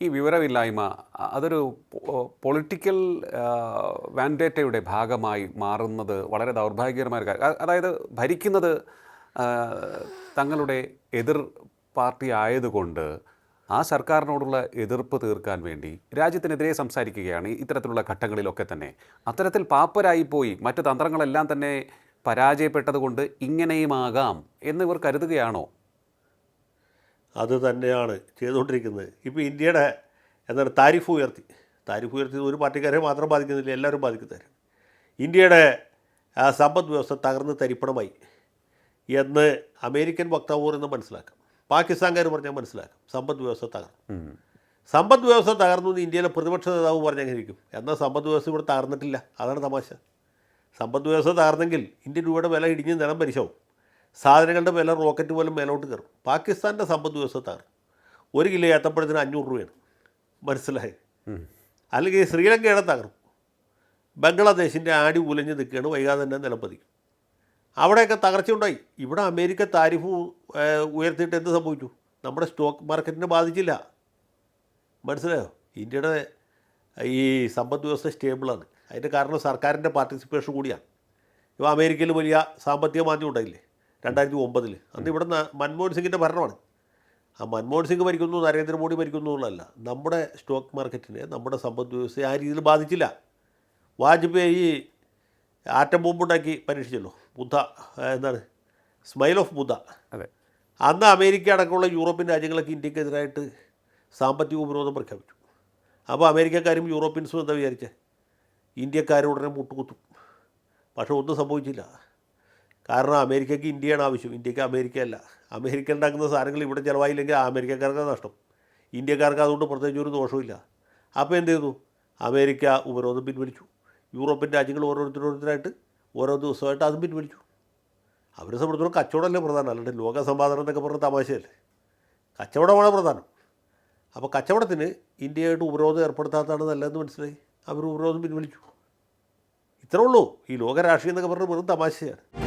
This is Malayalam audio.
ഈ വിവരമില്ലായ്മ അതൊരു പൊളിറ്റിക്കൽ വാൻഡേറ്റയുടെ ഭാഗമായി മാറുന്നത് വളരെ ദൗർഭാഗ്യകരമായ കാര്യം. അതായത് ഭരിക്കുന്നത് തങ്ങളുടെ എതിർ പാർട്ടി ആയതുകൊണ്ട് ആ സർക്കാരിനോടുള്ള എതിർപ്പ് തീർക്കാൻ വേണ്ടി രാജ്യത്തിനെതിരെ സംസാരിക്കുകയാണ് ഇത്തരത്തിലുള്ള ഘട്ടങ്ങളിലൊക്കെ തന്നെ. അത്തരത്തിൽ പാപ്പരായിപ്പോയി മറ്റ് തന്ത്രങ്ങളെല്ലാം തന്നെ പരാജയപ്പെട്ടതുകൊണ്ട് ഇങ്ങനെയുമാകാം എന്നിവർ കരുതുകയാണോ? അത് തന്നെയാണ് ചെയ്തുകൊണ്ടിരിക്കുന്നത്. ഇപ്പോൾ ഇന്ത്യയുടെ എന്താണ് താരിഫ് ഉയർത്തി. താരിഫ് ഉയർത്തി ഒരു പാർട്ടിക്കാരെ മാത്രം ബാധിക്കുന്നില്ല എല്ലാവരും ബാധിക്കുന്നവരാണ് ഇന്ത്യയുടെ സമ്പദ് വ്യവസ്ഥ തകർന്ന് തരിപ്പണമായി എന്ന് അമേരിക്കൻ വക്താവ് പറയുന്നത് മനസ്സിലാക്കാം. പാകിസ്ഥാൻകാർ പറഞ്ഞാൽ മനസ്സിലാക്കാം സമ്പദ് വ്യവസ്ഥ തകർന്നു. സമ്പദ് വ്യവസ്ഥ തകർന്നു എന്ന് ഇന്ത്യയിലെ പ്രതിപക്ഷ നേതാവ് പറഞ്ഞെങ്ങനെയിരിക്കും എന്നാൽ സമ്പദ് വ്യവസ്ഥ ഇവിടെ തകർന്നിട്ടില്ല. അതാണ് തമാശ. സമ്പദ് വ്യവസ്ഥ തകർന്നെങ്കിൽ ഇന്ത്യൻ രൂപയുടെ വില ഇടിഞ്ഞ് നിലം പരിശാവും സാധനങ്ങളുടെ വില റോക്കറ്റ് പോലും മേലോട്ട് കയറും. പാകിസ്ഥാന്റെ സമ്പദ് വ്യവസ്ഥ തകർന്നു. ഒരു കിലോ ഏത്തപ്പഴത്തിന് അഞ്ഞൂറ് രൂപയാണ്. മനസ്സിലായി. അല്ലെങ്കിൽ ശ്രീലങ്കയുടെ തകർന്നു. ബംഗ്ലാദേശിന്റെ ആടി ഉലഞ്ഞ് നിൽക്കുകയാണ് വൈകാതെ തന്നെ നിലംപതിക്കും അവിടെയൊക്കെ തകർച്ചയുണ്ടായി. ഇവിടെ അമേരിക്ക താരിഫ് ഉയർത്തിയിട്ട് എന്ത് സംഭവിച്ചു? നമ്മുടെ സ്റ്റോക്ക് മാർക്കറ്റിനെ ബാധിച്ചില്ല. മനസ്സിലായോ? ഇന്ത്യയുടെ ഈ സമ്പദ് വ്യവസ്ഥ സ്റ്റേബിളാണ്. അതിന്റെ കാരണം സർക്കാരിന്റെ പാർട്ടിസിപ്പേഷൻ കൂടിയാണ്. ഇപ്പോൾ അമേരിക്കയിൽ വലിയ സാമ്പത്തിക മാന്ദ്യം ഉണ്ടായില്ലേ? രണ്ടായിരത്തി ഒമ്പതിൽ അന്ന് ഇവിടെ ന- മൻമോഹൻ സിംഗിന്റെ ഭരണമാണ്. ആ മൻമോഹൻ സിംഗ് ഭരിക്കുന്നു നരേന്ദ്രമോദി ഭരിക്കുന്നു എന്നുള്ളതല്ല നമ്മുടെ സ്റ്റോക്ക് മാർക്കറ്റിനെ നമ്മുടെ സമ്പദ് വ്യവസ്ഥയെ ആ രീതിയിൽ ബാധിച്ചില്ല. വാജ്പേയി ആറ്റം ബോംബുണ്ടാക്കി പരീക്ഷിച്ചല്ലോ. ബുദ്ധ എന്താണ്? സ്മൈൽ ഓഫ് ബുദ്ധ അതെ. അന്ന് അമേരിക്ക അടക്കമുള്ള യൂറോപ്യൻ രാജ്യങ്ങളൊക്കെ ഇന്ത്യക്കെതിരായിട്ട് സാമ്പത്തിക ഉപരോധം പ്രഖ്യാപിച്ചു. അപ്പോൾ അമേരിക്കക്കാരും യൂറോപ്യൻസും എന്താ വിചാരിച്ചേ? ഇന്ത്യക്കാരോടനെ മുട്ടുകുത്തും. പക്ഷെ ഒന്നും സംഭവിച്ചില്ല. കാരണം അമേരിക്കയ്ക്ക് ഇന്ത്യയാണ് ആവശ്യം. ഇന്ത്യയ്ക്ക് അമേരിക്കയല്ല. അമേരിക്ക ഉണ്ടാക്കുന്ന സാധനങ്ങൾ ഇവിടെ ചിലവായില്ലെങ്കിൽ അമേരിക്കക്കാർക്ക് നഷ്ടം. ഇന്ത്യക്കാർക്ക് അതുകൊണ്ട് പ്രത്യേകിച്ച് ഒരു ദോഷമില്ല അപ്പോൾ എന്ത് ചെയ്തു? അമേരിക്ക ഉപരോധം പിൻവലിച്ചു. യൂറോപ്യൻ രാജ്യങ്ങൾ ഓരോരുത്തരോരുത്തരായിട്ട് ഓരോ ദിവസമായിട്ട് അതും പിൻവലിച്ചു. അവരെ സംബന്ധിച്ചിടത്തോളം കച്ചവടമല്ലേ പ്രധാനം. അല്ലാണ്ട് ലോക സമ്പാദനം എന്നൊക്കെ പറഞ്ഞ തമാശയല്ലേ? കച്ചവടമാണ് പ്രധാനം. അപ്പോൾ കച്ചവടത്തിന് ഇന്ത്യയായിട്ട് ഉപരോധം ഏർപ്പെടുത്താത്തതാണ് നല്ലതെന്ന് മനസ്സിലായി. അവർ ഉപരോധം പിൻവലിച്ചു. ഇത്രേ ഉള്ളൂ. ഈ ലോക രാഷ്ട്രീയം എന്നൊക്കെ പറഞ്ഞ് വെറും തമാശയാണ്.